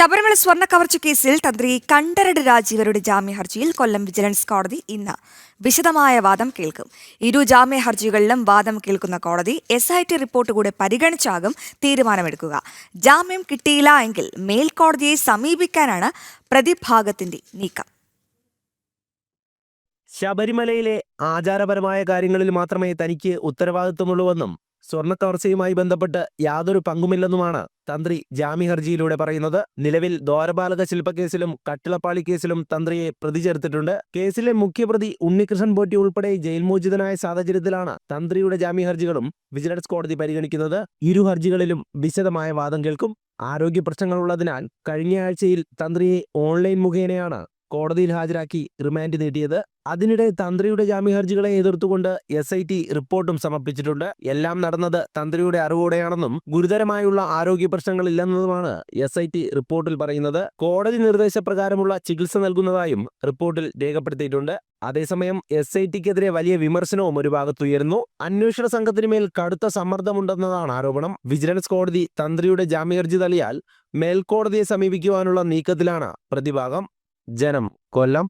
ശബരിമല സ്വർണ കവർച്ച കേസിൽ തന്ത്രി കണ്ടരട് രാജീവരുടെ ജാമ്യ ഹർജിയിൽ കൊല്ലം വിജിലൻസ് കോടതി ഇന്ന് വിശദമായ വാദം കേൾക്കും. ഇരു ജാമ്യ ഹർജികളിലും വാദം കേൾക്കുന്ന കോടതി എസ് ഐ ടി റിപ്പോർട്ട് കൂടെ പരിഗണിച്ചാകും തീരുമാനമെടുക്കുക. ജാമ്യം കിട്ടിയില്ല എങ്കിൽ മേൽക്കോടതിയെ സമീപിക്കാനാണ് പ്രതിഭാഗത്തിന്റെ നീക്കം. ശബരിമലയിലെ ആചാരപരമായ കാര്യങ്ങളിൽ മാത്രമേ തനിക്ക് ഉത്തരവാദിത്വമുള്ളൂവെന്നും സ്വർണക്കവർച്ചയുമായി ബന്ധപ്പെട്ട് യാതൊരു പങ്കുമില്ലെന്നുമാണ് തന്ത്രി ജാമ്യ ഹർജിയിലൂടെ പറയുന്നത്. നിലവിൽ ദ്വാരപാലക ശില്പക്കേസിലും കട്ടിളപ്പാളി കേസിലും തന്ത്രിയെ പ്രതി ചേർത്തിട്ടുണ്ട് കേസിലെ മുഖ്യപ്രതി ഉണ്ണികൃഷ്ണൻ പോറ്റി ഉൾപ്പെടെ ജയിൽ മോചിതനായ സാഹചര്യത്തിലാണ് തന്ത്രിയുടെ ജാമ്യ ഹർജികളും വിജിലൻസ് കോടതി പരിഗണിക്കുന്നത്. ഇരു ഹർജികളിലും വിശദമായ വാദം കേൾക്കും. ആരോഗ്യ പ്രശ്നങ്ങളുള്ളതിനാൽ കഴിഞ്ഞ ആഴ്ചയിൽ തന്ത്രിയെ ഓൺലൈൻ മുഖേനയാണ് കോടതിയിൽ ഹാജരാക്കി റിമാൻഡ് നീട്ടിയത് അതിനിടെ തന്ത്രിയുടെ ജാമ്യഹർജികളെ എതിർത്തുകൊണ്ട് എസ് ഐ ടി റിപ്പോർട്ടും സമർപ്പിച്ചിട്ടുണ്ട്. എല്ലാം നടന്നത് തന്ത്രിയുടെ അറിവോടെയാണെന്നും ഗുരുതരമായുള്ള ആരോഗ്യ പ്രശ്നങ്ങളില്ലെന്നതുമാണ് എസ് ഐ ടി റിപ്പോർട്ടിൽ പറയുന്നത്. കോടതി നിർദ്ദേശപ്രകാരമുള്ള ചികിത്സ നൽകുന്നതായും റിപ്പോർട്ടിൽ രേഖപ്പെടുത്തിയിട്ടുണ്ട്. അതേസമയം എസ് ഐ ടിക്കെതിരെ വലിയ വിമർശനവും ഒരു ഭാഗത്തുയരുന്നു അന്വേഷണ സംഘത്തിന് മേൽ കടുത്ത സമ്മർദ്ദമുണ്ടെന്നതാണ് ആരോപണം. വിജിലൻസ് കോടതി തന്ത്രിയുടെ ജാമ്യഹർജി തള്ളിയാൽ മേൽക്കോടതിയെ സമീപിക്കുവാനുള്ള നീക്കത്തിലാണ് പ്രതിഭാഗം. ജനം കൊല്ലം